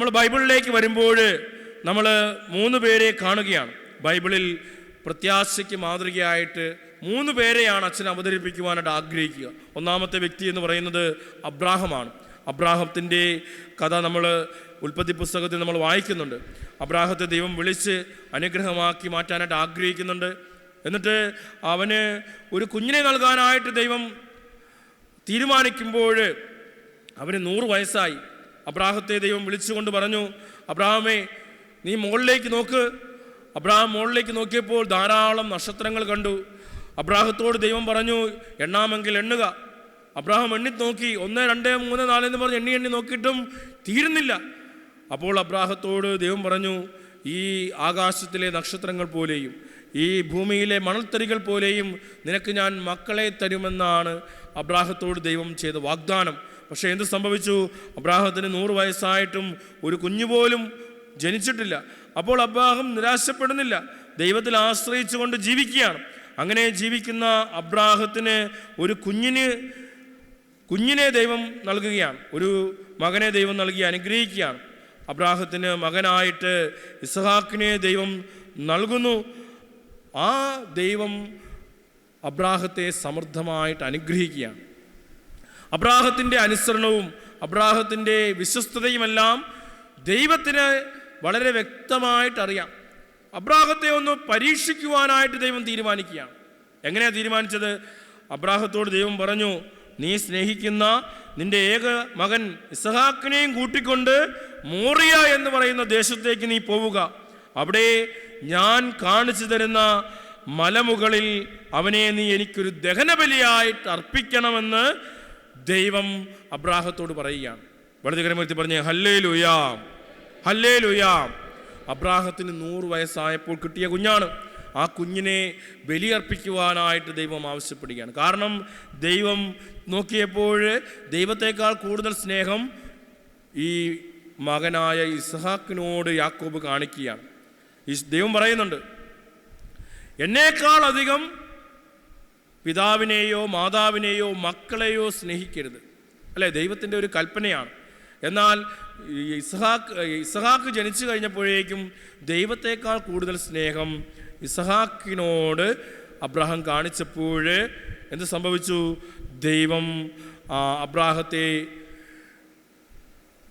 നമ്മൾ ബൈബിളിലേക്ക് വരുമ്പോൾ നമ്മൾ മൂന്ന് പേരെ കാണുകയാണ്. ബൈബിളിൽ പ്രത്യാശയ്ക്ക് മാതൃകയായിട്ട് മൂന്ന് പേരെയാണ് അച്ഛൻ അവതരിപ്പിക്കുവാനായിട്ട് ആഗ്രഹിക്കുക. ഒന്നാമത്തെ വ്യക്തി എന്ന് പറയുന്നത് അബ്രാഹമാണ്. അബ്രാഹത്തിന്റെ കഥ നമ്മൾ ഉൽപ്പത്തി പുസ്തകത്തിൽ നമ്മൾ വായിക്കുന്നുണ്ട്. അബ്രാഹത്തെ ദൈവം വിളിച്ച് അനുഗ്രഹമാക്കി മാറ്റാനായിട്ട് ആഗ്രഹിക്കുന്നുണ്ട്. എന്നിട്ട് അവന് ഒരു കുഞ്ഞിനെ നൽകാനായിട്ട് ദൈവം തീരുമാനിക്കുമ്പോൾ അവന് നൂറ് വയസ്സായി. അബ്രാഹത്തെ ദൈവം വിളിച്ചുകൊണ്ട് പറഞ്ഞു അബ്രാഹമേ നീ മുകളിലേക്ക് നോക്ക്. അബ്രാഹം മുകളിലേക്ക് നോക്കിയപ്പോൾ ധാരാളം നക്ഷത്രങ്ങൾ കണ്ടു. അബ്രാഹത്തോട് ദൈവം പറഞ്ഞു എണ്ണാമെങ്കിൽ എണ്ണുക. അബ്രാഹം എണ്ണി നോക്കി. ഒന്ന് രണ്ട് മൂന്ന് നാല് എന്ന് പറഞ്ഞ് എണ്ണി എണ്ണി നോക്കിയിട്ടും തീരുന്നില്ല. അപ്പോൾ അബ്രാഹത്തോട് ദൈവം പറഞ്ഞു ഈ ആകാശത്തിലെ നക്ഷത്രങ്ങൾ പോലെയും ഈ ഭൂമിയിലെ മണൽത്തരികൾ പോലെയും നിനക്ക് ഞാൻ മക്കളെ തരുമെന്നാണ് അബ്രാഹത്തോട് ദൈവം ചെയ്ത വാഗ്ദാനം. പക്ഷേ എന്ത് സംഭവിച്ചു? അബ്രാഹത്തിന് നൂറ് വയസ്സായിട്ടും ഒരു കുഞ്ഞു പോലും ജനിച്ചിട്ടില്ല. അപ്പോൾ അബ്രാഹം നിരാശപ്പെടുന്നില്ല. ദൈവത്തിൽ ആശ്രയിച്ചുകൊണ്ട് ജീവിക്കുകയാണ്. അങ്ങനെ ജീവിക്കുന്ന അബ്രാഹത്തിന് ഒരു കുഞ്ഞിന് കുഞ്ഞിനെ ദൈവം നൽകുകയാണ്. ഒരു മകനെ ദൈവം നൽകി അനുഗ്രഹിക്കുകയാണ്. അബ്രാഹത്തിന് മകനായിട്ട് ഇസഹാക്കിനെ ദൈവം നൽകുന്നു. ആ ദൈവം അബ്രാഹത്തെ സമൃദ്ധമായിട്ട് അനുഗ്രഹിക്കുകയാണ്. അബ്രാഹത്തിന്റെ അനുസരണവും അബ്രാഹത്തിന്റെ വിശ്വസ്തതയുമെല്ലാം ദൈവത്തിന് വളരെ വ്യക്തമായിട്ടറിയാം. അബ്രാഹത്തെ ഒന്ന് പരീക്ഷിക്കുവാനായിട്ട് ദൈവം തീരുമാനിക്കുകയാണ്. എങ്ങനെയാണ് തീരുമാനിച്ചത്? അബ്രാഹത്തോട് ദൈവം പറഞ്ഞു നീ സ്നേഹിക്കുന്ന നിന്റെ ഏക മകൻ ഇസഹാക്കിനെയും കൂട്ടിക്കൊണ്ട് മോറിയ എന്ന് പറയുന്ന ദേശത്തേക്ക് നീ പോവുക. അവിടെ ഞാൻ കാണിച്ചു തരുന്ന മലമുകളിൽ അവനെ നീ എനിക്കൊരു ദഹനബലിയായിട്ട് അർപ്പിക്കണമെന്ന് ദൈവം അബ്രാഹത്തോട് പറയുകയാണ്. വലതുകരമൂർത്തി പറഞ്ഞ് ഹല്ലേ ലുയാം ഹല്ലേ ലുയാം അബ്രാഹത്തിന് നൂറ് വയസ്സായപ്പോൾ കിട്ടിയ കുഞ്ഞാണ്. ആ കുഞ്ഞിനെ ബലിയർപ്പിക്കുവാനായിട്ട് ദൈവം ആവശ്യപ്പെടുകയാണ്. കാരണം ദൈവം നോക്കിയപ്പോൾ ദൈവത്തെക്കാൾ കൂടുതൽ സ്നേഹം ഈ മകനായ ഇസ്ഹാക്കിനോട് യാക്കോബ് കാണിക്കുകയാണ്. ഈ ദൈവം പറയുന്നുണ്ട് എന്നേക്കാൾ അധികം പിതാവിനെയോ മാതാവിനെയോ മക്കളെയോ സ്നേഹിക്കരുത്. അല്ലേ? ദൈവത്തിന്റെ ഒരു കൽപ്പനയാണ്. എന്നാൽ ഇസഹാക്ക് ഇസഹാക്ക് ജനിച്ചു കഴിഞ്ഞപ്പോഴേക്കും ദൈവത്തേക്കാൾ കൂടുതൽ സ്നേഹം ഇസഹാക്കിനോട് അബ്രാഹം കാണിച്ചപ്പോൾ എന്ത് സംഭവിച്ചു? ദൈവം അബ്രാഹത്തെ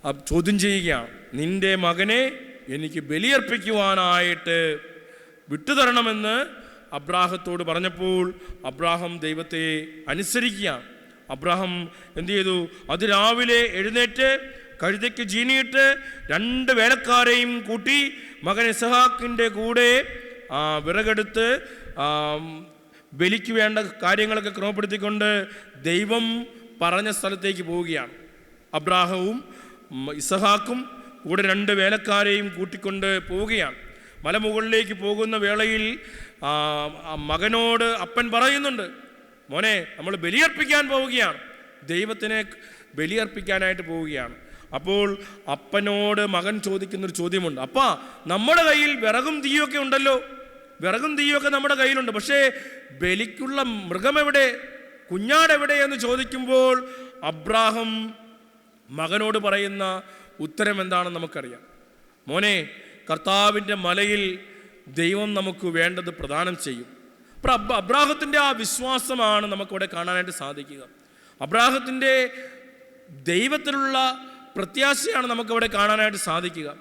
അബ് ചോദ്യം ചെയ്യുകയാണ്. നിന്റെ മകനെ എനിക്ക് ബലിയർപ്പിക്കുവാനായിട്ട് വിട്ടുതരണമെന്ന് അബ്രാഹത്തോട് പറഞ്ഞപ്പോൾ അബ്രാഹം ദൈവത്തെ അനുസരിക്കുകയാണ് അബ്രാഹം എന്തു ചെയ്തു? അതിരാവിലെ എഴുന്നേറ്റ് കഴുതയ്ക്ക് ജീനിയിട്ട് രണ്ട് വേലക്കാരെയും കൂട്ടി മകൻ ഇസഹാക്കിന്റെ കൂടെ വിറകെടുത്ത് ബലിക്ക് വേണ്ട കാര്യങ്ങളൊക്കെ ക്രമപ്പെടുത്തിക്കൊണ്ട് ദൈവം പറഞ്ഞ സ്ഥലത്തേക്ക് പോവുകയാണ്. അബ്രാഹവും ഇസഹാക്കും കൂടെ രണ്ട് വേലക്കാരെയും കൂട്ടിക്കൊണ്ട് പോവുകയാണ്. മലമുകളിലേക്ക് പോകുന്ന വേളയിൽ മകനോട് അപ്പൻ പറയുന്നുണ്ട് മോനെ നമ്മൾ ബലിയർപ്പിക്കാൻ പോവുകയാണ്. ദൈവത്തിനെ ബലിയർപ്പിക്കാനായിട്ട് പോവുകയാണ്. അപ്പോൾ അപ്പനോട് മകൻ ചോദിക്കുന്നൊരു ചോദ്യമുണ്ട് അപ്പാ നമ്മുടെ കയ്യിൽ വിറകും തീയൊക്കെ ഉണ്ടല്ലോ? വിറകും തീയൊക്കെ നമ്മുടെ കയ്യിലുണ്ട്. പക്ഷേ ബലിക്കുള്ള മൃഗം എവിടെ കുഞ്ഞാട് എവിടെ എന്ന് ചോദിക്കുമ്പോൾ അബ്രാഹം മകനോട് പറയുന്ന ഉത്തരം എന്താണെന്ന് നമുക്കറിയാം. മോനെ കർത്താവിന്റെ മലയിൽ ദൈവം നമുക്ക് വേണ്ടത് പ്രദാനം ചെയ്യും. അപ്പോൾ അബ്ര അബ്രാഹത്തിന്റെ ആ വിശ്വാസമാണ് നമുക്കിവിടെ കാണാനായിട്ട് സാധിക്കുക. അബ്രാഹത്തിന്റെ ദൈവത്തിലുള്ള പ്രത്യാശയാണ് നമുക്കിവിടെ കാണാനായിട്ട് സാധിക്കുക.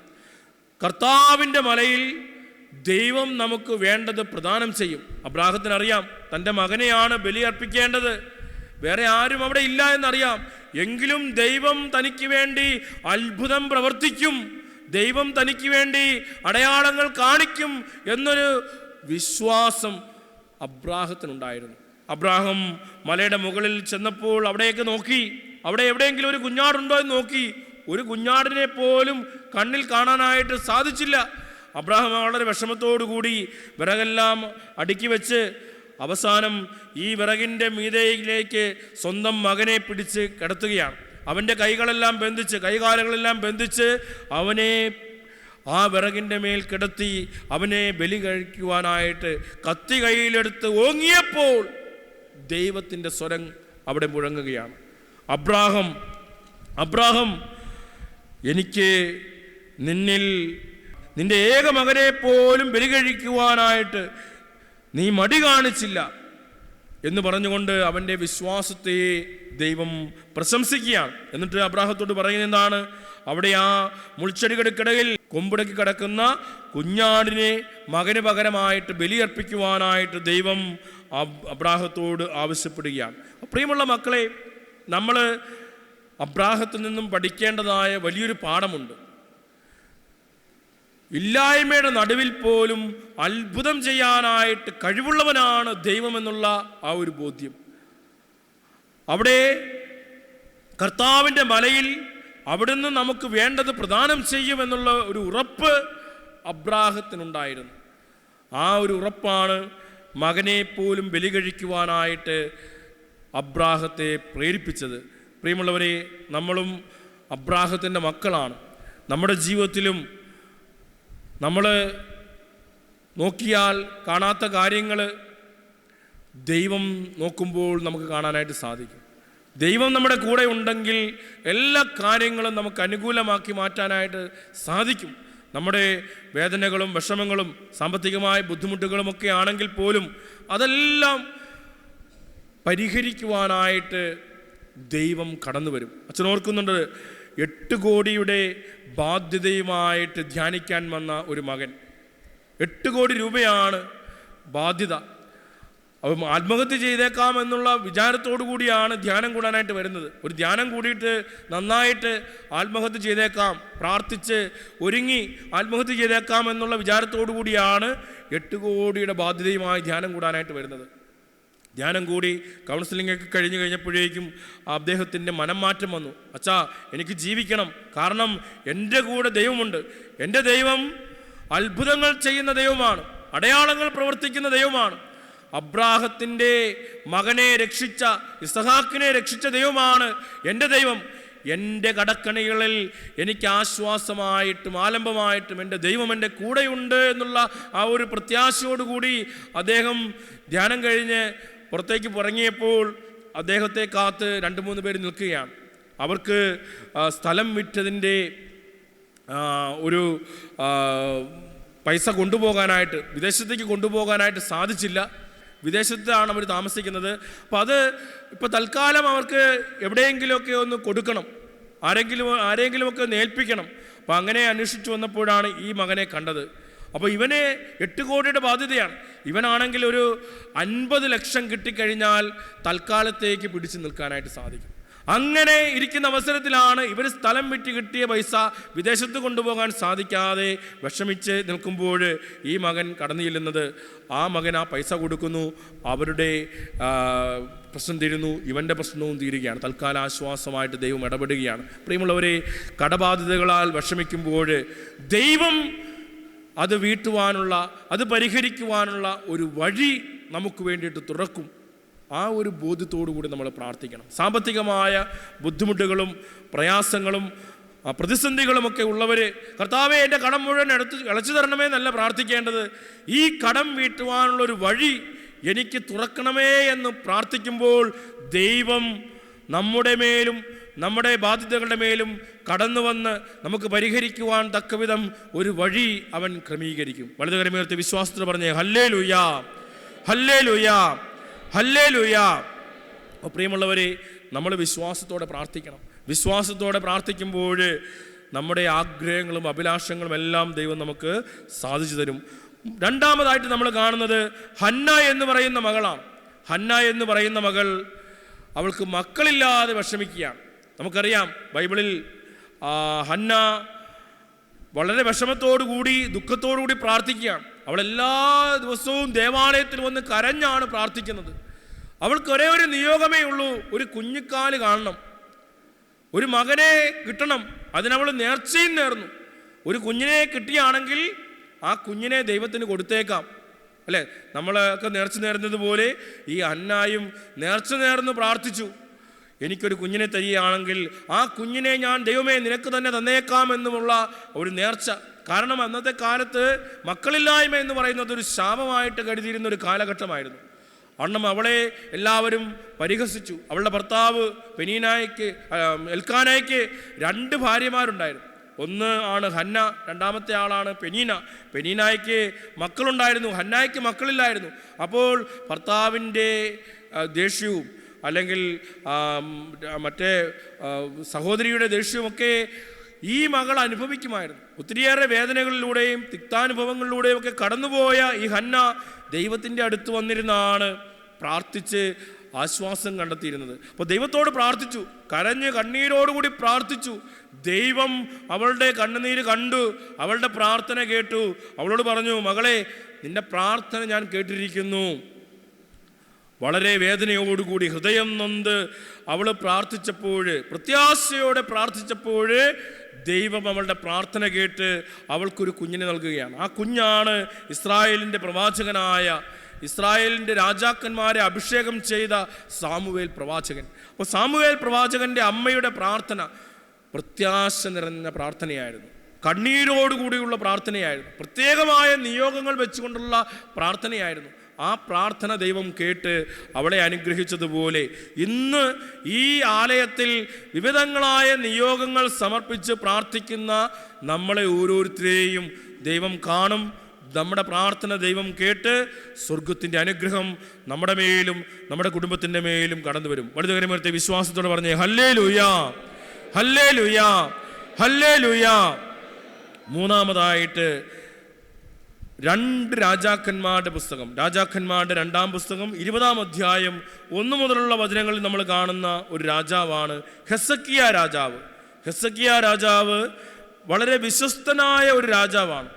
കർത്താവിന്റെ മലയിൽ ദൈവം നമുക്ക് വേണ്ടത് പ്രദാനം ചെയ്യും. അബ്രാഹത്തിനറിയാം തന്റെ മകനെയാണ് ബലി അർപ്പിക്കേണ്ടത്. വേറെ ആരും അവിടെ ഇല്ല എന്നറിയാം. എങ്കിലും ദൈവം തനിക്ക് വേണ്ടി അത്ഭുതം പ്രവർത്തിക്കും. ദൈവം തനിക്ക് വേണ്ടി അടയാളങ്ങൾ കാണിക്കും എന്നൊരു വിശ്വാസം അബ്രാഹത്തിനുണ്ടായിരുന്നു. അബ്രാഹം മലയുടെ മുകളിൽ ചെന്നപ്പോൾ അവിടെയൊക്കെ നോക്കി. അവിടെ എവിടെയെങ്കിലും ഒരു കുഞ്ഞാടുണ്ടോ എന്ന് നോക്കി. ഒരു കുഞ്ഞാടിനെ പോലും കണ്ണിൽ കാണാനായിട്ട് സാധിച്ചില്ല. അബ്രാഹം വളരെ വിഷമത്തോടു കൂടി വിറകെല്ലാം അടുക്കി വെച്ച് അവസാനം ഈ വിറകിന്റെ മീതയിലേക്ക് സ്വന്തം മകനെ പിടിച്ച് കിടത്തുകയാണ്. അവന്റെ കൈകളെല്ലാം ബന്ധിച്ച് കൈകാലുകളെല്ലാം ബന്ധിച്ച് അവനെ ആ വിറകിന്റെ മേൽ കിടത്തി അവനെ ബലി കഴിക്കുവാനായിട്ട് കത്തി കയ്യിലെടുത്ത് ഓങ്ങിയപ്പോൾ ദൈവത്തിന്റെ സ്വരം അവിടെ മുഴങ്ങുകയാണ്. അബ്രാഹം അബ്രാഹം എനിക്ക് നിന്നിൽ നിന്റെ ഏക മകനെ പോലും ബലി കഴിക്കുവാനായിട്ട് നീ മടി കാണിച്ചില്ല. എന്ന് പറഞ്ഞുകൊണ്ട് അവന്റെ വിശ്വാസത്തെ ദൈവം പ്രശംസിക്കുകയാണ്. എന്നിട്ട് അബ്രാഹത്തോട് പറയുന്നത് എന്താണ്? അവിടെ ആ മുൾച്ചെടികൾക്കിടയിൽ കൊമ്പിടക്കി കിടക്കുന്ന കുഞ്ഞാടിനെ മകന് പകരമായിട്ട് ബലിയർപ്പിക്കുവാനായിട്ട് ദൈവം അബ്- അബ്രാഹത്തോട് ആവശ്യപ്പെടുകയാണ്. പ്രിയമുള്ള മക്കളെ നമ്മൾ അബ്രാഹത്തിൽ നിന്നും പഠിക്കേണ്ടതായ വലിയൊരു പാഠമുണ്ട്. ഇല്ലായ്മയുടെ നടുവിൽ പോലും അത്ഭുതം ചെയ്യാനായിട്ട് കഴിവുള്ളവനാണ് ദൈവമെന്നുള്ള ആ ഒരു ബോധ്യം. അവിടെ കർത്താവിന്റെ മലയിൽ അവിടുന്ന് നമുക്ക് വേണ്ടത് പ്രദാനം ചെയ്യുമെന്നുള്ള ഒരു ഉറപ്പ് അബ്രാഹത്തിനുണ്ടായിരുന്നു. ആ ഒരു ഉറപ്പാണ് മകനെ പോലും ബലി കഴിക്കുവാനായിട്ട് അബ്രാഹത്തെ പ്രേരിപ്പിച്ചത്. പ്രിയമുള്ളവരെ നമ്മളും അബ്രാഹത്തിന്റെ മക്കളാണ്. നമ്മുടെ ജീവിതത്തിലും നമ്മൾ നോക്കിയാൽ കാണാത്ത കാര്യങ്ങൾ ദൈവം നോക്കുമ്പോൾ നമുക്ക് കാണാനായിട്ട് സാധിക്കും. ദൈവം നമ്മുടെ കൂടെ ഉണ്ടെങ്കിൽ എല്ലാ കാര്യങ്ങളും നമുക്ക് അനുകൂലമാക്കി മാറ്റാനായിട്ട് സാധിക്കും. നമ്മുടെ വേദനകളും വിഷമങ്ങളും സാമ്പത്തികമായ ബുദ്ധിമുട്ടുകളുമൊക്കെ ആണെങ്കിൽ പോലും അതെല്ലാം പരിഹരിക്കുവാനായിട്ട് ദൈവം കടന്നു വരും അച്ഛൻ ഓർക്കുന്നുണ്ട് എട്ട് കോടിയുടെ ബാധ്യതയുമായിട്ട് ധ്യാനിക്കാൻ വന്ന ഒരു മകൻ. എട്ട് കോടി രൂപയാണ് ബാധ്യത. അപ്പം ആത്മഹത്യ ചെയ്തേക്കാം എന്നുള്ള വിചാരത്തോടു കൂടിയാണ് ധ്യാനം കൂടാനായിട്ട് വരുന്നത്. ഒരു ധ്യാനം കൂടിയിട്ട് നന്നായിട്ട് ആത്മഹത്യ ചെയ്തേക്കാം പ്രാർത്ഥിച്ച് ഒരുങ്ങി ആത്മഹത്യ ചെയ്തേക്കാം എന്നുള്ള വിചാരത്തോടു കൂടിയാണ് എട്ട് കോടിയുടെ ബാധ്യതയുമായി ധ്യാനം കൂടാനായിട്ട് വരുന്നത്. ധ്യാനം കൂടി കൗൺസിലിംഗ് ഒക്കെ കഴിഞ്ഞ് കഴിഞ്ഞപ്പോഴേക്കും അദ്ദേഹത്തിന്റെ മനം മാറ്റം വന്നു. അച്ഛാ എനിക്ക് ജീവിക്കണം. കാരണം എന്റെ കൂടെ ദൈവമുണ്ട്. എന്റെ ദൈവം അത്ഭുതങ്ങൾ ചെയ്യുന്ന ദൈവമാണ്. അടയാളങ്ങൾ പ്രവർത്തിക്കുന്ന ദൈവമാണ്. അബ്രാഹത്തിന്റെ മകനെ രക്ഷിച്ച ഇസഹാക്കിനെ രക്ഷിച്ച ദൈവമാണ് എന്റെ ദൈവം. എന്റെ കടക്കണികളിൽ എനിക്ക് ആശ്വാസമായിട്ടും ആലംബമായിട്ടും എന്റെ ദൈവം എന്റെ കൂടെയുണ്ട് എന്നുള്ള ആ ഒരു പ്രത്യാശയോടുകൂടി അദ്ദേഹം ധ്യാനം കഴിഞ്ഞ് പുറത്തേക്ക് പുറങ്ങിയപ്പോൾ അദ്ദേഹത്തെ കാത്ത് രണ്ട് മൂന്ന് പേര് നിൽക്കുകയാണ്. അവർക്ക് സ്ഥലം വിറ്റതിന്റെ ഒരു പൈസ കൊണ്ടുപോകാനായിട്ട് വിദേശത്തേക്ക് കൊണ്ടുപോകാനായിട്ട് സാധിച്ചില്ല. വിദേശത്താണ് അവർ താമസിക്കുന്നത്. അപ്പോൾ അത് ഇപ്പോൾ തൽക്കാലം അവർക്ക് എവിടെയെങ്കിലുമൊക്കെ ഒന്ന് കൊടുക്കണം. ആരെങ്കിലും ആരെങ്കിലുമൊക്കെ ഒന്ന് ഏൽപ്പിക്കണം. അപ്പോൾ അങ്ങനെ അന്വേഷിച്ചു വന്നപ്പോഴാണ് ഈ മകനെ കണ്ടത്. അപ്പോൾ ഇവന് എട്ട് കോടിയുടെ ബാധ്യതയാണ്. ഇവനാണെങ്കിൽ ഒരു അൻപത് ലക്ഷം കിട്ടിക്കഴിഞ്ഞാൽ തൽക്കാലത്തേക്ക് പിടിച്ചു നിൽക്കാനായിട്ട് സാധിക്കും. അങ്ങനെ ഇരിക്കുന്ന അവസരത്തിലാണ് ഇവർ സ്ഥലം വിറ്റ് കിട്ടിയ പൈസ വിദേശത്ത് കൊണ്ടുപോകാൻ സാധിക്കാതെ വിഷമിച്ച് നിൽക്കുമ്പോൾ ഈ മകൻ കടന്നു ചെല്ലുന്നത്. ആ മകൻ ആ പൈസ കൊടുക്കുന്നു അവരുടെ പ്രശ്നം തീരുന്നു ഇവന്റെ പ്രശ്നവും തീരുകയാണ്. തൽക്കാല ആശ്വാസമായിട്ട് ദൈവം ഇടപെടുകയാണ്. പ്രിയമുള്ളവരെ കടബാധ്യതകളാൽ വിഷമിക്കുമ്പോൾ ദൈവം അത് വീട്ടുവാനുള്ള അത് പരിഹരിക്കുവാനുള്ള ഒരു വഴി നമുക്ക് വേണ്ടിയിട്ട് തുറക്കും. ആ ഒരു ബോധ്യത്തോടു കൂടി നമ്മൾ പ്രാർത്ഥിക്കണം. സാമ്പത്തികമായ ബുദ്ധിമുട്ടുകളും പ്രയാസങ്ങളും പ്രതിസന്ധികളുമൊക്കെ ഉള്ളവർ കർത്താവെ എന്റെ കടം മുഴുവൻ എടുത്ത് ഇളച്ചു തരണമേ എന്നല്ല പ്രാർത്ഥിക്കേണ്ടത്. ഈ കടം വീട്ടുവാനുള്ളൊരു വഴി എനിക്ക് തുറക്കണമേ എന്ന് പ്രാർത്ഥിക്കുമ്പോൾ ദൈവം നമ്മുടെ മേലും നമ്മുടെ ബാധ്യതകളുടെ മേലും കടന്നു വന്ന് നമുക്ക് പരിഹരിക്കുവാൻ തക്കവിധം ഒരു വഴി അവൻ ക്രമീകരിക്കും. വലുതുകരമേർത്ത് വിശ്വാസത്തിൽ പറഞ്ഞേ ഹല്ലേ ലുയാ ഹല്ലേ ലുയാ ഹല്ലേ ലുയാ അപ്പോൾ പ്രിയമുള്ളവരെ നമ്മൾ വിശ്വാസത്തോടെ പ്രാർത്ഥിക്കണം. വിശ്വാസത്തോടെ പ്രാർത്ഥിക്കുമ്പോൾ നമ്മുടെ ആഗ്രഹങ്ങളും അഭിലാഷങ്ങളും എല്ലാം ദൈവം നമുക്ക് സാധിച്ചു തരും. രണ്ടാമതായിട്ട് നമ്മൾ കാണുന്നത് ഹന്ന എന്ന് പറയുന്ന മകളാണ്. ഹന്ന എന്ന് പറയുന്ന മകൾ അവൾക്ക് മക്കളില്ലാതെ വിഷമിക്കുകയാണ്. നമുക്കറിയാം ബൈബിളിൽ ഹന്ന വളരെ വിഷമത്തോടു കൂടി ദുഃഖത്തോടു കൂടി പ്രാർത്ഥിക്കുകയാണ്. അവൾ എല്ലാ ദിവസവും ദേവാലയത്തിൽ വന്ന് കരഞ്ഞാണ് പ്രാർത്ഥിക്കുന്നത്. അവൾക്ക് ഒരേ ഒരു നിയോഗമേ ഉള്ളൂ ഒരു കുഞ്ഞിക്കാൽ കാണണം. ഒരു മകനെ കിട്ടണം അതിനവൾ നേർച്ചയും നേർന്നു. ഒരു കുഞ്ഞിനെ കിട്ടിയാണെങ്കിൽ ആ കുഞ്ഞിനെ ദൈവത്തിന് കൊടുത്തേക്കാം. അല്ലേ? നമ്മളൊക്കെ നേർച്ച നേർന്നതുപോലെ ഈ അന്നായും നേർച്ച നേർന്ന് പ്രാർത്ഥിച്ചു. എനിക്കൊരു കുഞ്ഞിനെ തരികയാണെങ്കിൽ ആ കുഞ്ഞിനെ ഞാൻ ദൈവമേ നിനക്ക് തന്നെ തന്നേക്കാം എന്നുമുള്ള ഒരു നേർച്ച. കാരണം അന്നത്തെ കാലത്ത് മക്കളില്ലായ്മ എന്ന് പറയുന്നത് ഒരു ശാപമായിട്ട് കരുതിയിരുന്ന ഒരു കാലഘട്ടമായിരുന്നു. അണ്ണം അവളെ എല്ലാവരും പരിഹസിച്ചു. അവളുടെ ഭർത്താവ് പെനീനായ്ക്ക് എൽക്കാനായ്ക്ക് രണ്ട് ഭാര്യമാരുണ്ടായിരുന്നു. ഒന്ന് ആണ് ഹന്ന രണ്ടാമത്തെ ആളാണ് പെനീന. പെനീനായ്ക്ക് മക്കളുണ്ടായിരുന്നു ഹന്നായ്ക്ക് മക്കളില്ലായിരുന്നു. അപ്പോൾ ഭർത്താവിന്റെ ദേഷ്യവും അല്ലെങ്കിൽ മറ്റേ സഹോദരിയുടെ ദേഷ്യമൊക്കെ ഈ മകൾ അനുഭവിക്കുമായിരുന്നു. ഒത്തിരിയേറെ വേദനകളിലൂടെയും തിക്താനുഭവങ്ങളിലൂടെയും ഒക്കെ കടന്നുപോയ ഈ ഹന്ന ദൈവത്തിന്റെ അടുത്ത് വന്നിരുന്നാണ് പ്രാർത്ഥിച്ച് ആശ്വാസം കണ്ടെത്തിയിരുന്നത്. അപ്പോൾ ദൈവത്തോട് പ്രാർത്ഥിച്ചു കരഞ്ഞ് കണ്ണീരോടുകൂടി പ്രാർത്ഥിച്ചു. ദൈവം അവളുടെ കണ്ണുനീര് കണ്ടു അവളുടെ പ്രാർത്ഥന കേട്ടു. അവളോട് പറഞ്ഞു മകളെ നിന്റെ പ്രാർത്ഥന ഞാൻ കേട്ടിരിക്കുന്നു. വളരെ വേദനയോടുകൂടി ഹൃദയം നൊന്ത് അവൾ പ്രാർത്ഥിച്ചപ്പോൾ പ്രത്യാശയോടെ പ്രാർത്ഥിച്ചപ്പോൾ ദൈവം അവളുടെ പ്രാർത്ഥന കേട്ട് അവൾക്കൊരു കുഞ്ഞിനെ നൽകുകയാണ്. ആ കുഞ്ഞാണ് ഇസ്രായേലിന്റെ പ്രവാചകനായ ഇസ്രായേലിന്റെ രാജാക്കന്മാരെ അഭിഷേകം ചെയ്ത സാമുവേൽ പ്രവാചകൻ. അപ്പോൾ സാമുവേൽ പ്രവാചകന്റെ അമ്മയുടെ പ്രാർത്ഥന പ്രത്യാശ നിറഞ്ഞ പ്രാർത്ഥനയായിരുന്നു. കണ്ണീരോടുകൂടിയുള്ള പ്രാർത്ഥനയായിരുന്നു. പ്രത്യേകമായ നിയോഗങ്ങൾ വെച്ചുകൊണ്ടുള്ള പ്രാർത്ഥനയായിരുന്നു. ആ പ്രാർത്ഥന ദൈവം കേട്ട് അവളെ അനുഗ്രഹിച്ചതുപോലെ ഇന്ന് ഈ ആലയത്തിൽ വിവിധങ്ങളായ നിയോഗങ്ങൾ സമർപ്പിച്ച് പ്രാർത്ഥിക്കുന്ന നമ്മളെ ഓരോരുത്തരെയും ദൈവം കാണും. നമ്മുടെ പ്രാർത്ഥന ദൈവം കേട്ട് സ്വർഗത്തിന്റെ അനുഗ്രഹം നമ്മുടെ മേലും നമ്മുടെ കുടുംബത്തിന്റെ മേലും കടന്നു വരും. വലുത് വലുതുകരമത്തെ വിശ്വാസത്തോടെ പറഞ്ഞേ ഹല്ലേ ലുയാ ഹല്ലേ ലുയാ ഹല്ലേ ലുയാ മൂന്നാമതായിട്ട് രണ്ട് രാജാക്കന്മാരുടെ പുസ്തകം. രാജാക്കന്മാരുടെ രണ്ടാം പുസ്തകം ഇരുപതാം അധ്യായം ഒന്നു മുതലുള്ള വചനങ്ങളിൽ നമ്മൾ കാണുന്ന ഒരു രാജാവാണ് ഹെസക്കിയ രാജാവ്. ഹെസക്കിയ രാജാവ് വളരെ വിശ്വസ്തനായ ഒരു രാജാവാണ്.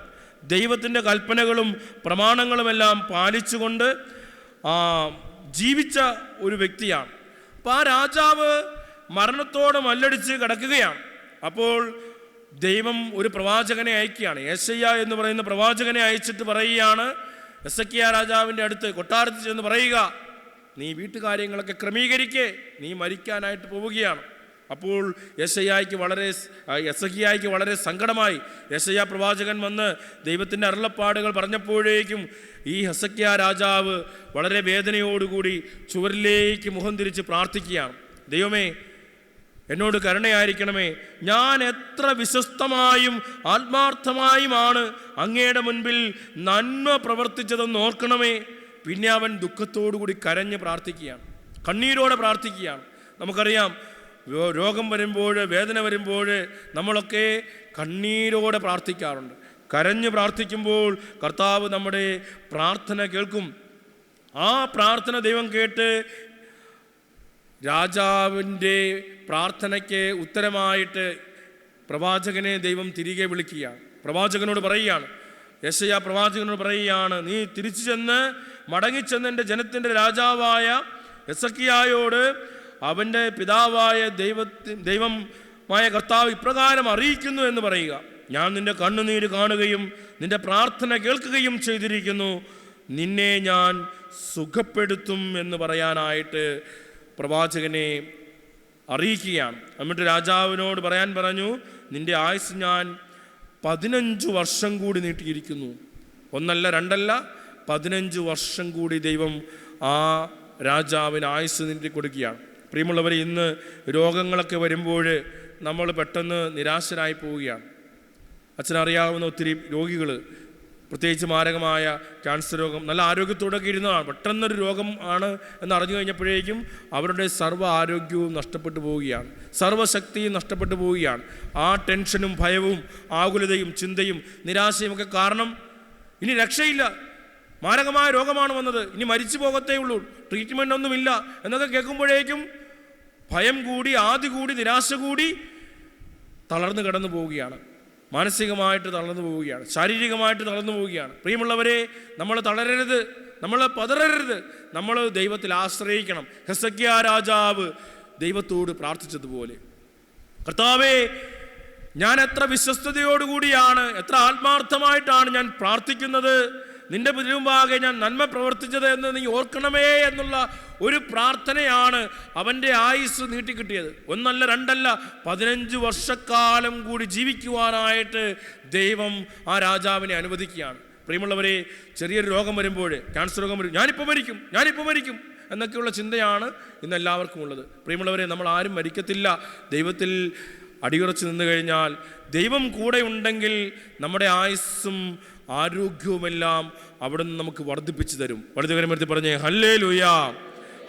ദൈവത്തിന്റെ കൽപ്പനകളും പ്രമാണങ്ങളുമെല്ലാം പാലിച്ചുകൊണ്ട് ജീവിച്ച ഒരു വ്യക്തിയാണ്. അപ്പോൾ ആ രാജാവ് മരണത്തോട് മല്ലടിച്ച് കിടക്കുകയാണ്. അപ്പോൾ ദൈവം ഒരു പ്രവാചകനെ അയക്കുകയാണ്. ഏശയ്യ എന്ന് പറയുന്ന പ്രവാചകനെ അയച്ചിട്ട് പറയുകയാണ് എസക്കിയ രാജാവിന്റെ അടുത്ത് കൊട്ടാരത്തിൽ ചെന്ന് പറയുക നീ വീട്ടുകാര്യങ്ങളൊക്കെ ക്രമീകരിക്കേ നീ മരിക്കാനായിട്ട് പോവുകയാണ്. അപ്പോൾ യശയ്യായ്ക്ക് വളരെ യസഹിയായ്ക്ക് വളരെ സങ്കടമായി. യശയ്യ പ്രവാചകൻ വന്ന് ദൈവത്തിന്റെ അരുളപ്പാടുകൾ പറഞ്ഞപ്പോഴേക്കും ഈ ഹസക്കിയ രാജാവ് വളരെ വേദനയോടുകൂടി ചുവരിലേക്ക് മുഖം തിരിച്ച് പ്രാർത്ഥിക്കുകയാണ്. ദൈവമേ എന്നോട് കരുണയായിരിക്കണമേ. ഞാൻ എത്ര വിശ്വസ്തമായും ആത്മാർത്ഥമായുമാണ് അങ്ങയുടെ മുൻപിൽ നന്മ പ്രവർത്തിച്ചതെന്ന് ഓർക്കണമേ. പിന്നെ അവൻ ദുഃഖത്തോടുകൂടി കരഞ്ഞ് പ്രാർത്ഥിക്കുകയാണ്. കണ്ണീരോടെ പ്രാർത്ഥിക്കുകയാണ്. നമുക്കറിയാം രോഗം വരുമ്പോൾ വേദന വരുമ്പോൾ നമ്മളൊക്കെ കണ്ണീരോടെ പ്രാർത്ഥിക്കാറുണ്ട്. കരഞ്ഞ് പ്രാർത്ഥിക്കുമ്പോൾ കർത്താവ് നമ്മുടെ പ്രാർത്ഥന കേൾക്കും. ആ പ്രാർത്ഥന ദൈവം കേട്ട് രാജാവിന്റെ പ്രാർത്ഥനയ്ക്ക് ഉത്തരമായിട്ട് പ്രവാചകനെ ദൈവം തിരികെ വിളിക്കുകയാണ്. പ്രവാചകനോട് പറയുകയാണ്. യശയ പ്രവാചകനോട് പറയുകയാണ് നീ തിരിച്ചു ചെന്ന് മടങ്ങിച്ചെന്ന് എന്റെ ജനത്തിന്റെ രാജാവായ യസക്കിയായോട് അവന്റെ പിതാവായ ദൈവത്തി ദൈവമായ കർത്താവ് ഇപ്രകാരം അറിയിക്കുന്നു എന്ന് പറയുക. ഞാൻ നിന്റെ കണ്ണുനീര് കാണുകയും നിന്റെ പ്രാർത്ഥന കേൾക്കുകയും ചെയ്തിരിക്കുന്നു. നിന്നെ ഞാൻ സുഖപ്പെടുത്തും എന്ന് പറയാനായിട്ട് പ്രവാചകനെ അറിയിക്കുകയാണ്. എന്നിട്ട് രാജാവിനോട് പറയാൻ പറഞ്ഞു നിന്റെ ആയുസ് ഞാൻ പതിനഞ്ച് വർഷം കൂടി നീട്ടിയിരിക്കുന്നു. ഒന്നല്ല രണ്ടല്ല പതിനഞ്ച് വർഷം കൂടി ദൈവം ആ രാജാവിന് ആയുസ് നീട്ടി കൊടുക്കുകയാണ്. പ്രിയമുള്ളവർ ഇന്ന് രോഗങ്ങളൊക്കെ വരുമ്പോൾ നമ്മൾ പെട്ടെന്ന് നിരാശരായി പോവുകയാണ്. അച്ഛനറിയാവുന്ന ഒത്തിരി രോഗികൾ പ്രത്യേകിച്ച് മാരകമായ ക്യാൻസർ രോഗം നല്ല ആരോഗ്യത്തോടൊക്കെ ഇരുന്നതാണ്. പെട്ടെന്നൊരു രോഗം ആണ് എന്ന് അറിഞ്ഞു കഴിഞ്ഞപ്പോഴേക്കും അവരുടെ സർവ ആരോഗ്യവും നഷ്ടപ്പെട്ടു പോവുകയാണ്. സർവശക്തിയും നഷ്ടപ്പെട്ടു പോവുകയാണ്. ആ ടെൻഷനും ഭയവും ആകുലതയും ചിന്തയും നിരാശയും ഒക്കെ കാരണം ഇനി രക്ഷയില്ല. മാരകമായ രോഗമാണ് വന്നത്. ഇനി മരിച്ചു പോകത്തേ ഉള്ളൂ. ട്രീറ്റ്മെന്റ് ഒന്നുമില്ല എന്നൊക്കെ കേൾക്കുമ്പോഴേക്കും ഭയം കൂടി ആദ്യ കൂടി നിരാശ കൂടി തളർന്നു കിടന്നു പോവുകയാണ്. മാനസികമായിട്ട് തളർന്നു പോവുകയാണ്. ശാരീരികമായിട്ട് തളർന്നു പോവുകയാണ്. പ്രിയമുള്ളവരെ നമ്മൾ തളരരുത് നമ്മൾ പതറരുത്. നമ്മൾ ദൈവത്തിൽ ആശ്രയിക്കണം. ഹെസക്കിയ രാജാവ് ദൈവത്തോട് പ്രാർത്ഥിച്ചതുപോലെ. കർത്താവേ ഞാൻ എത്ര വിശ്വസ്തയോടുകൂടിയാണ് എത്ര ആത്മാർത്ഥമായിട്ടാണ് ഞാൻ പ്രാർത്ഥിക്കുന്നത്. നിന്റെ മുമ്പാകെ ഞാൻ നന്മ പ്രവർത്തിച്ചത് എന്ന് നീ ഓർക്കണമേ എന്നുള്ള ഒരു പ്രാർത്ഥനയാണ് അവന്റെ ആയുസ് നീട്ടിക്കിട്ടിയത്. ഒന്നല്ല രണ്ടല്ല പതിനഞ്ച് വർഷക്കാലം കൂടി ജീവിക്കുവാനായിട്ട് ദൈവം ആ രാജാവിനെ അനുവദിക്കുകയാണ്. പ്രിയമുള്ളവരെ ചെറിയൊരു രോഗം വരുമ്പോൾ ക്യാൻസർ രോഗം വരും ഞാനിപ്പോൾ മരിക്കും ഞാനിപ്പോൾ മരിക്കും എന്നൊക്കെയുള്ള ചിന്തയാണ് ഇന്ന് എല്ലാവർക്കും ഉള്ളത്. പ്രിയമുള്ളവരെ നമ്മൾ ആരും മരിക്കത്തില്ല. ദൈവത്തിൽ അടിയുറച്ച് നിന്ന് കഴിഞ്ഞാൽ ദൈവം കൂടെ ഉണ്ടെങ്കിൽ നമ്മുടെ ആയുസ്സും ആരോഗ്യവുമെല്ലാം അവിടെ നിന്ന് നമുക്ക് വർദ്ധിപ്പിച്ചു തരും. വലുതുകരമെടുത്ത് പറഞ്ഞേ ഹല്ലേ ലുയാ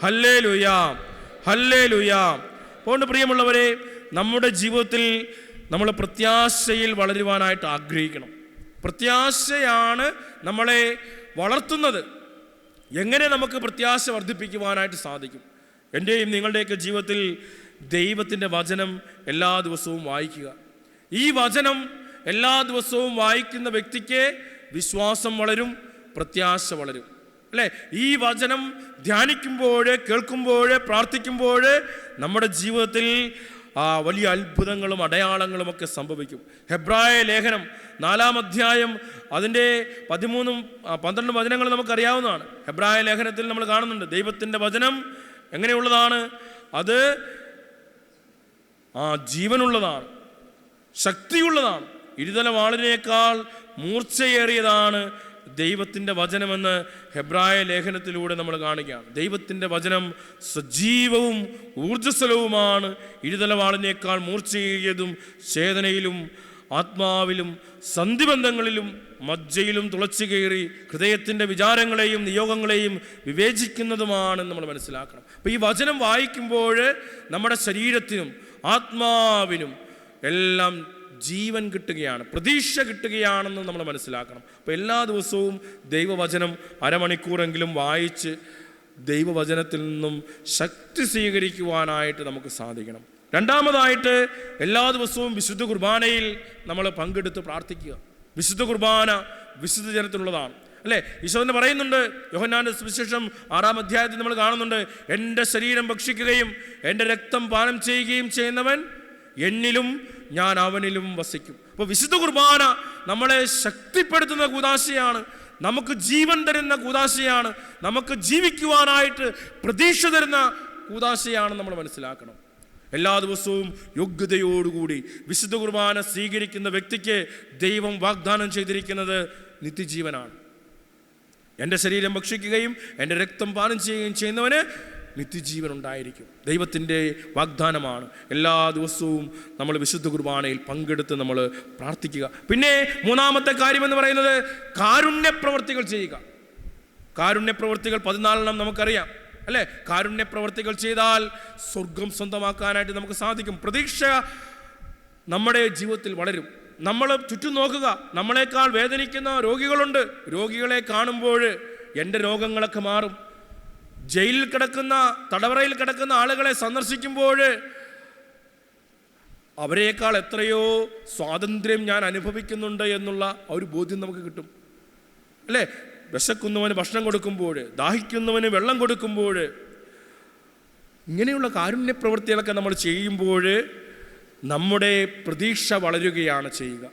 ഹല്ലേ ലുയാ ഹല്ലേ ലുയാ അതുകൊണ്ട് പ്രിയമുള്ളവരെ നമ്മുടെ ജീവിതത്തിൽ നമ്മൾ പ്രത്യാശയിൽ വളരുവാനായിട്ട് ആഗ്രഹിക്കണം. പ്രത്യാശയാണ് നമ്മളെ വളർത്തുന്നത്. എങ്ങനെ നമുക്ക് പ്രത്യാശ വർദ്ധിപ്പിക്കുവാനായിട്ട് സാധിക്കും? എന്റെയും നിങ്ങളുടെയൊക്കെ ജീവിതത്തിൽ ദൈവത്തിന്റെ വചനം എല്ലാ ദിവസവും വായിക്കുക. ഈ വചനം എല്ലാ ദിവസവും വായിക്കുന്ന വ്യക്തിക്ക് വിശ്വാസം വളരും പ്രത്യാശ വളരും. അല്ലേ? ഈ വചനം ധ്യാനിക്കുമ്പോൾ കേൾക്കുമ്പോൾ പ്രാർത്ഥിക്കുമ്പോൾ നമ്മുടെ ജീവിതത്തിൽ ആ വലിയ അത്ഭുതങ്ങളും അടയാളങ്ങളും ഒക്കെ സംഭവിക്കും. ഹെബ്രായ ലേഖനം നാലാം അധ്യായം അതിന്റെ പതിമൂന്നും പന്ത്രണ്ടും വചനങ്ങൾ നമുക്കറിയാവുന്നതാണ്. ഹെബ്രായ ലേഖനത്തിൽ നമ്മൾ കാണുന്നുണ്ട്. ദൈവത്തിന്റെ വചനം എങ്ങനെയുള്ളതാണ്? അത് ആ ജീവനുള്ളതാണ് ശക്തിയുള്ളതാണ്. ഇരുതല വാളിനേക്കാൾ മൂർച്ചയേറിയതാണ് ദൈവത്തിന്റെ വചനമെന്ന് ഹെബ്രായ ലേഖനത്തിലൂടെ നമ്മൾ കാണുകയാണ്. ദൈവത്തിന്റെ വചനം സജീവവും ഊർജസ്വലവുമാണ്. ഇരുതല വാളിനേക്കാൾ മൂർച്ചയേറിയതും ചേതനയിലും ആത്മാവിലും സന്ധിബന്ധങ്ങളിലും മജ്ജയിലും തുളച്ചു കയറി ഹൃദയത്തിന്റെ വിചാരങ്ങളെയും നിയോഗങ്ങളെയും വിവേചിക്കുന്നതുമാണെന്ന് നമ്മൾ മനസ്സിലാക്കണം. അപ്പോൾ ഈ വചനം വായിക്കുമ്പോൾ നമ്മുടെ ശരീരത്തിനും ആത്മാവിനും എല്ലാം ജീവൻ കിട്ടുകയാണ് പ്രതീക്ഷ കിട്ടുകയാണെന്ന് നമ്മൾ മനസ്സിലാക്കണം. അപ്പോൾ എല്ലാ ദിവസവും ദൈവവചനം അരമണിക്കൂറെങ്കിലും വായിച്ച് ദൈവവചനത്തിൽ നിന്നും ശക്തി സ്വീകരിക്കുവാനായിട്ട് നമുക്ക് സാധിക്കണം. രണ്ടാമതായിട്ട് എല്ലാ ദിവസവും വിശുദ്ധ കുർബാനയിൽ നമ്മൾ പങ്കെടുത്ത് പ്രാർത്ഥിക്കുക. വിശുദ്ധ കുർബാന വിശുദ്ധ ജനത്തിലുള്ളതാണ് അല്ലേ? ഈശോ തന്നെ പറയുന്നുണ്ട് യോഹന്നാന്റെ സുവിശേഷം ആറാം അധ്യായത്തിൽ നമ്മൾ കാണുന്നുണ്ട് എന്റെ ശരീരം ഭക്ഷിക്കുകയും എന്റെ രക്തം പാനം ചെയ്യുകയും ചെയ്യുന്നവൻ എന്നിലും ഞാൻ അവനിലും വസിക്കും. അപ്പോൾ വിശുദ്ധ കുർബാന നമ്മളെ ശക്തിപ്പെടുത്തുന്ന കൂതാശയാണ് നമുക്ക് ജീവൻ തരുന്ന കൂതാശയാണ് നമുക്ക് ജീവിക്കുവാനായിട്ട് പ്രതീക്ഷ തരുന്ന കൂതാശയാണ് നമ്മൾ മനസ്സിലാക്കണം. എല്ലാ ദിവസവും യോഗ്യതയോടുകൂടി വിശുദ്ധ കുർബാന സ്വീകരിക്കുന്ന വ്യക്തിക്ക് ദൈവം വാഗ്ദാനം ചെയ്തിരിക്കുന്നത് നിത്യജീവനാണ്. എന്റെ ശരീരം ഭക്ഷിക്കുകയും എന്റെ രക്തം പാനം ചെയ്യുകയും ചെയ്യുന്നവന് നിത്യജീവൻ ഉണ്ടായിരിക്കും ദൈവത്തിന്റെ വാഗ്ദാനമാണ്. എല്ലാ ദിവസവും നമ്മൾ വിശുദ്ധ കുർബാനയിൽ പങ്കെടുത്ത് നമ്മൾ പ്രാർത്ഥിക്കുക. പിന്നെ മൂന്നാമത്തെ കാര്യമെന്ന് പറയുന്നത് കാരുണ്യ പ്രവർത്തികൾ ചെയ്യുക. കാരുണ്യ പ്രവർത്തികൾ പതിനാലെണ്ണം നമുക്കറിയാം. അല്ലേ? കാരുണ്യ പ്രവർത്തികൾ ചെയ്താൽ സ്വർഗം സ്വന്തമാക്കാനായിട്ട് നമുക്ക് സാധിക്കും. പ്രതീക്ഷ നമ്മുടെ ജീവിതത്തിൽ വളരും. നമ്മൾ ചുറ്റും നോക്കുക. നമ്മളെക്കാൾ വേദനിക്കുന്ന രോഗികളുണ്ട്. രോഗികളെ കാണുമ്പോൾ എന്റെ രോഗങ്ങളൊക്കെ മാറും. ജയിലിൽ കിടക്കുന്ന തടവറയിൽ കിടക്കുന്ന ആളുകളെ സന്ദർശിക്കുമ്പോൾ അവരെക്കാൾ എത്രയോ സ്വാതന്ത്ര്യം ഞാൻ അനുഭവിക്കുന്നുണ്ട് എന്നുള്ള ഒരു ബോധ്യം നമുക്ക് കിട്ടും. അല്ലേ? വിശക്കുന്നവന് ഭക്ഷണം കൊടുക്കുമ്പോൾ ദാഹിക്കുന്നവന് വെള്ളം കൊടുക്കുമ്പോൾ ഇങ്ങനെയുള്ള കാരുണ്യ പ്രവൃത്തികളൊക്കെ നമ്മൾ ചെയ്യുമ്പോൾ നമ്മുടെ പ്രതീക്ഷ വളരുകയാണ് ചെയ്യുക.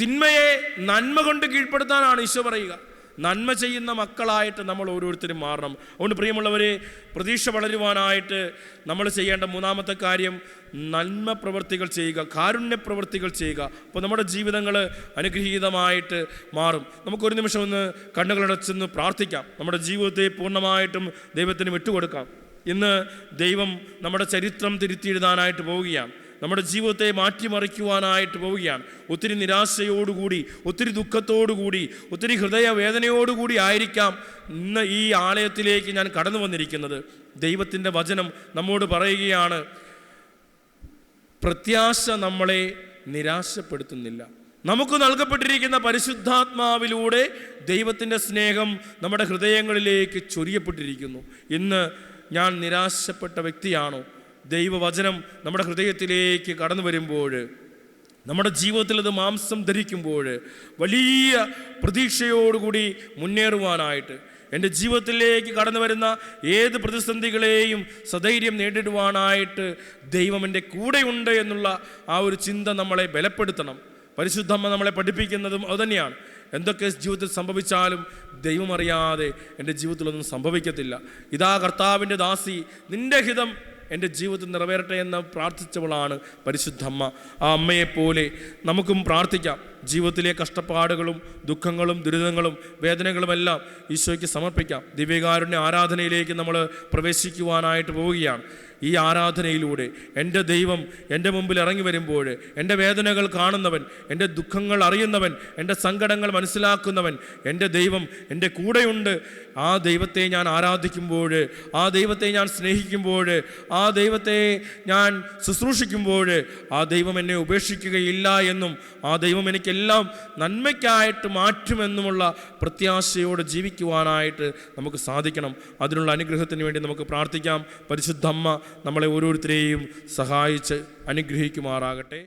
തിന്മയെ നന്മ കൊണ്ട് കീഴ്പ്പെടുത്താനാണ് ഈശോ പറയുക. നന്മ ചെയ്യുന്ന മക്കളായിട്ട് നമ്മൾ ഓരോരുത്തരും മാറണം. അതുകൊണ്ട് പ്രിയമുള്ളവരെ പ്രതീക്ഷ വളരുവാനായിട്ട് നമ്മൾ ചെയ്യേണ്ട മൂന്നാമത്തെ കാര്യം നന്മ പ്രവൃത്തികൾ ചെയ്യുക കാരുണ്യ പ്രവൃത്തികൾ ചെയ്യുക. അപ്പോൾ നമ്മുടെ ജീവിതങ്ങൾ അനുഗ്രഹീതമായിട്ട് മാറും. നമുക്കൊരു നിമിഷം ഒന്ന് കണ്ണുകളടച്ചെന്ന് പ്രാർത്ഥിക്കാം. നമ്മുടെ ജീവിതത്തെ പൂർണമായിട്ടും ദൈവത്തിന് വിട്ടുകൊടുക്കാം. ഇന്ന് ദൈവം നമ്മുടെ ചരിത്രം തിരുത്തിയെഴുതാനായിട്ട് പോവുകയാണ്. നമ്മുടെ ജീവിതത്തെ മാറ്റിമറിക്കുവാനായിട്ട് പോവുകയാണ്. ഒത്തിരി നിരാശയോടുകൂടി ഒത്തിരി ദുഃഖത്തോടുകൂടി ഒത്തിരി ഹൃദയവേദനയോടുകൂടി ആയിരിക്കാം ഇന്ന് ഈ ആലയത്തിലേക്ക് ഞാൻ കടന്നു വന്നിരിക്കുന്നത്. ദൈവത്തിന്റെ വചനം നമ്മോട് പറയുകയാണ് പ്രത്യാശ നമ്മളെ നിരാശപ്പെടുത്തുന്നില്ല. നമുക്ക് നൽകപ്പെട്ടിരിക്കുന്ന പരിശുദ്ധാത്മാവിലൂടെ ദൈവത്തിന്റെ സ്നേഹം നമ്മുടെ ഹൃദയങ്ങളിലേക്ക് ചൊരിയപ്പെട്ടിരിക്കുന്നു. ഇന്ന് ഞാൻ നിരാശപ്പെട്ട വ്യക്തിയാണോ? ദൈവവചനം നമ്മുടെ ഹൃദയത്തിലേക്ക് കടന്നു വരുമ്പോൾ നമ്മുടെ ജീവിതത്തിൽ അത് മാംസം ധരിക്കുമ്പോൾ വലിയ പ്രതീക്ഷയോടുകൂടി മുന്നേറുവാനായിട്ട് എന്റെ ജീവിതത്തിലേക്ക് കടന്നു വരുന്ന ഏത് പ്രതിസന്ധികളെയും സധൈര്യം നേരിടുവാനായിട്ട് ദൈവം എന്റെ കൂടെയുണ്ട് എന്നുള്ള ആ ഒരു ചിന്ത നമ്മളെ ബലപ്പെടുത്തണം. പരിശുദ്ധമ്മ നമ്മളെ പഠിപ്പിക്കുന്നതും അതുതന്നെയാണ് എന്തൊക്കെ ജീവിതത്തിൽ സംഭവിച്ചാലും ദൈവമറിയാതെ എന്റെ ജീവിതത്തിലൊന്നും സംഭവിക്കത്തില്ല. ഇതാ കർത്താവിന്റെ ദാസി നിന്റെ ഹിതം എന്റെ ജീവിതത്തിൽ നിറവേറട്ടെ എന്ന് പ്രാർത്ഥിച്ചവളാണ് പരിശുദ്ധമ്മ. ആ അമ്മയെപ്പോലെ നമുക്കും പ്രാർത്ഥിക്കാം. ജീവിതത്തിലെ കഷ്ടപ്പാടുകളും ദുഃഖങ്ങളും ദുരിതങ്ങളും വേദനകളുമെല്ലാം ഈശോയ്ക്ക് സമർപ്പിക്കാം. ദിവ്യകാരുണ്യ ആരാധനയിലേക്ക് നമ്മൾ പ്രവേശിക്കുവാനായിട്ട് പോവുകയാണ്. ഈ ആരാധനയിലൂടെ എന്റെ ദൈവം എന്റെ മുമ്പിൽ ഇറങ്ങി വരുമ്പോൾ എന്റെ വേദനകൾ കാണുന്നവൻ എന്റെ ദുഃഖങ്ങൾ അറിയുന്നവൻ എന്റെ സങ്കടങ്ങൾ മനസ്സിലാക്കുന്നവൻ എന്റെ ദൈവം എന്റെ കൂടെയുണ്ട്. ആ ദൈവത്തെ ഞാൻ ആരാധിക്കുമ്പോൾ ആ ദൈവത്തെ ഞാൻ സ്നേഹിക്കുമ്പോൾ ആ ദൈവത്തെ ഞാൻ ശുശ്രൂഷിക്കുമ്പോൾ ആ ദൈവം എന്നെ ഉപേക്ഷിക്കുകയില്ല എന്നും ആ ദൈവം എനിക്കെല്ലാം നന്മയ്ക്കായിട്ട് മാറ്റുമെന്നുമുള്ള പ്രത്യാശയോടെ ജീവിക്കുവാനായിട്ട് നമുക്ക് സാധിക്കണം. അതിനുള്ള അനുഗ്രഹത്തിന് വേണ്ടി നമുക്ക് പ്രാർത്ഥിക്കാം. പരിശുദ്ധമ്മ നമ്മളെ ഓരോരുത്തരെയും സഹായിച്ച് അനുഗ്രഹിക്കുമാറാകട്ടെ.